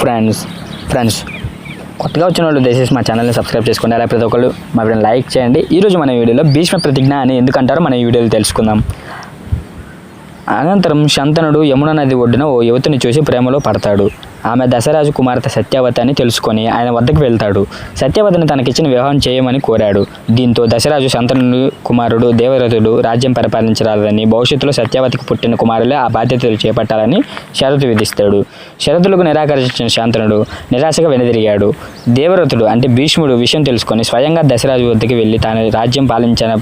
Friends friends కొత్తగా వచ్చిన వాళ్ళు దయచేసి మా ఛానల్ని సబ్స్క్రైబ్ చేసుకోండి. అలా ప్రతి ఒక్కళ్ళు మా వీడియోని లైక్ చేయండి. ఈరోజు మన వీడియోలో భీష్మ ప్రతిజ్ఞ అని ఎందుకంటారో మన ఈ వీడియోలో తెలుసుకుందాం. అనంతరం శంతనుడు యమున నది ఒడ్డున ఓ యువతిని చూసి ప్రేమలో పడతాడు. ఆమె దశరాజు కుమార్తె సత్యవతి అని తెలుసుకొని ఆయన వద్దకు వెళ్తాడు. సత్యవతిని తనకిచ్చిన వివాహం చేయమని కోరాడు. దీంతో దశరాజు శంతనుడు కుమారుడు దేవరథుడు రాజ్యం పరిపాలించరాదని భవిష్యత్తులో సత్యవతికి పుట్టిన కుమారులే ఆ బాధ్యతలు చేపట్టాలని షరతు విధిస్తాడు. షరతులకు నిరాకరించిన శాంతనుడు నిరాశగా వెనుదిరిగాడు. దేవరథుడు అంటే భీష్ముడు విషయం తెలుసుకొని స్వయంగా దశరాజు వద్దకు వెళ్ళి తాను రాజ్యం పాలించిన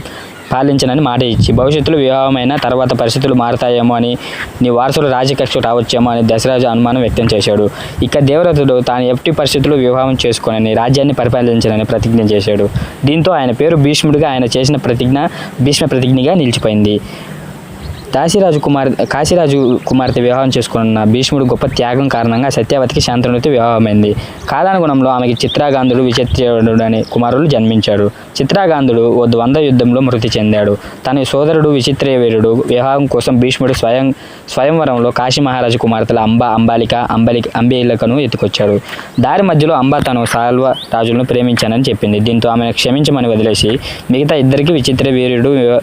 పాలించనని మాట ఇచ్చి భవిష్యత్తులో వివాహమైన తర్వాత పరిస్థితులు మారతాయేమో అని నీ వారసులు రాజకక్షకు రావచ్చేమో అని దశరాజు అనుమానం వ్యక్తం చేశాడు. ఇక దేవరథుడు తాను ఎట్టి పరిస్థితులు వివాహం చేసుకునని రాజ్యాన్ని పరిపాలించనని ప్రతిజ్ఞ చేశాడు. దీంతో ఆయన పేరు భీష్ముడిగా ఆయన చేసిన ప్రతిజ్ఞ భీష్మ ప్రతిజ్ఞగా నిలిచిపోయింది. కాశీరాజు కుమార్ కాశీరాజు కుమార్తె వివాహం చేసుకున్న భీష్ముడు గొప్ప త్యాగం కారణంగా సత్యవతికి శాంతనుడితో వివాహమైంది. కాలానుగుణంలో ఆమెకి చిత్రాగాంధుడు విచిత్రుడు అనే కుమారులు జన్మించాడు. చిత్రాగాంధుడు ఓ ద్వంద్వ యుద్ధంలో మృతి చెందాడు. తన సోదరుడు విచిత్రవీరుడు వివాహం కోసం భీష్ముడు స్వయం స్వయంవరంలో కాశీ మహారాజు కుమార్తెల అంబ అంబాలిక అంబలి అంబేలికను ఎత్తుకొచ్చాడు. దారి మధ్యలో అంబ తను సాల్వ రాజులను ప్రేమించానని చెప్పింది. దీంతో ఆమెను క్షమించమని వదిలేసి మిగతా ఇద్దరికి విచిత్ర వీరుడు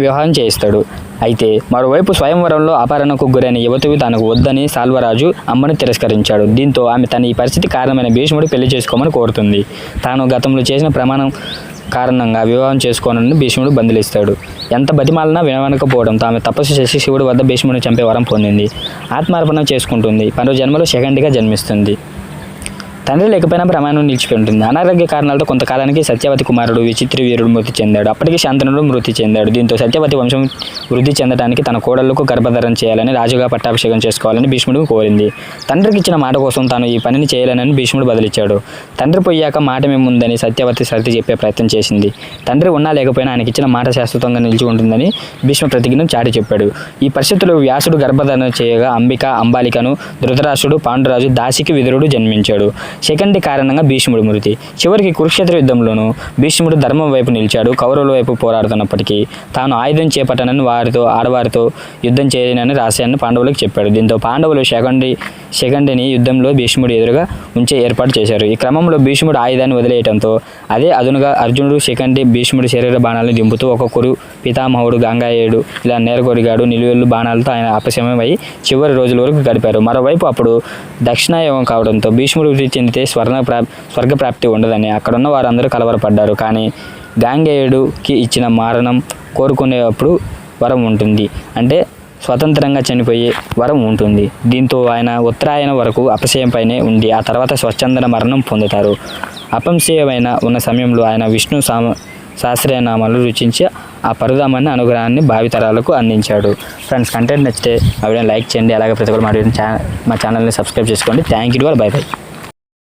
వివాహం చేయిస్తాడు. అయితే మరోవైపు స్వయంవరంలో అపహరణకు గురైన యువతివి తనకు వద్దని సాల్వరాజు అమ్మను తిరస్కరించాడు. దీంతో ఆమె తన ఈ పరిస్థితి కారణమైన భీష్ముడు పెళ్ళి చేసుకోమని కోరుతుంది. తాను గతంలో చేసిన ప్రమాణం కారణంగా వివాహం చేసుకోనని భీష్ముడు బంధిలిస్తాడు. ఎంత బతిమాలనా వినవనకపోవడంతో ఆమె తపస్సు చేసి శివుడు వద్ద భీష్ముడిని చంపే వరం పొందింది. ఆత్మార్పణ చేసుకుంటుంది. మరో జన్మలో సెకండ్గా జన్మిస్తుంది. తండ్రి లేకపోయినా ప్రమాణం నిలిచిపోయి ఉంటుంది అనారోగ్య కారణాలతో కొంతకాలానికి సత్యవతి కుమారుడు విచిత్ర వీరుడు మృతి చెందాడు. అప్పటికి శాంతనుడు మృతి చెందాడు. దీంతో సత్యవతి వంశం వృద్ధి చెందడానికి తన కోడళ్ళకు గర్భధారణ చేయాలని రాజుగా పట్టాభిషేకం చేసుకోవాలని భీష్ముడు కోరింది. తండ్రికి ఇచ్చిన మాట కోసం తాను ఈ పనిని చేయాలని భీష్ముడు బదిలిచ్చాడు. తండ్రి పోయాక మాట మేముందని సత్యవతి సర్ది చెప్పే ప్రయత్నం చేసింది. తండ్రి ఉన్నా లేకపోయినా ఆయనకి ఇచ్చిన మాట శాశ్వతంగా నిలిచి ఉంటుందని భీష్మ ప్రతిజ్ఞను చాటి చెప్పాడు. ఈ పరిస్థితుల్లో వ్యాసుడు గర్భధారణ చేయగా అంబిక అంబాలికను ధృతరాష్ట్రుడు పాండురాజు దాసికి విదురుడు జన్మించాడు. సెకండ్ కారణంగా భీష్ముడి మృతి. చివరికి కురుక్షేత్ర యుద్ధంలోనూ భీష్ముడు ధర్మం వైపు నిలిచాడు. కౌరవుల వైపు పోరాడుతున్నప్పటికీ తాను ఆయుధం చేపట్టనని వారితో ఆడవారితో యుద్ధం చేయనని రహస్యాన్ని పాండవులకు చెప్పాడు. దీంతో పాండవులు శకండి శకండిని యుద్ధంలో భీష్ముడు ఎదురుగా ఉంచే ఏర్పాటు చేశారు. ఈ క్రమంలో భీష్ముడు ఆయుధాన్ని వదిలేయడంతో అదే అదునుగా అర్జునుడు శకండి భీష్ముడి శరీర బాణాలను దింపుతూ ఒక కురు పితామహుడు గంగాయేయుడు ఇలా నేరగొరిగాడు. నిలువెల్లు బాణాలతో ఆయన అపశమమై చివరి రోజుల వరకు గడిపారు. మరోవైపు అప్పుడు దక్షిణాయోగం కావడంతో భీష్ముడు వృద్ధి చెందితే స్వర్ణ ప్రా స్వర్గప్రాప్తి ఉండదని అక్కడున్న వారందరూ కలవరపడ్డారు. కానీ గాంగేయుడుకి ఇచ్చిన మారణం కోరుకునేటప్పుడు వరం ఉంటుంది. అంటే స్వతంత్రంగా చనిపోయే వరం ఉంటుంది. దీంతో ఆయన ఉత్తరాయణ వరకు అపశయంపైనే ఉండి ఆ తర్వాత స్వచ్ఛందన మరణం పొందుతారు. అపంశయమైన ఉన్న సమయంలో ఆయన విష్ణు సామ శాస్త్రీయనామాలు రుచించి ఆ పరుదామని అనుగ్రహాన్ని భావితరాలకు అందించాడు. ఫ్రెండ్స్ కంటెంట్ నచ్చితే ఆ వీడియోని లైక్ చేయండి. అలాగే ప్రతి ఒక్కరు మా వీడియోని మా ఛానల్ని సబ్స్క్రైబ్ చేసుకోండి. Thank you bye bye.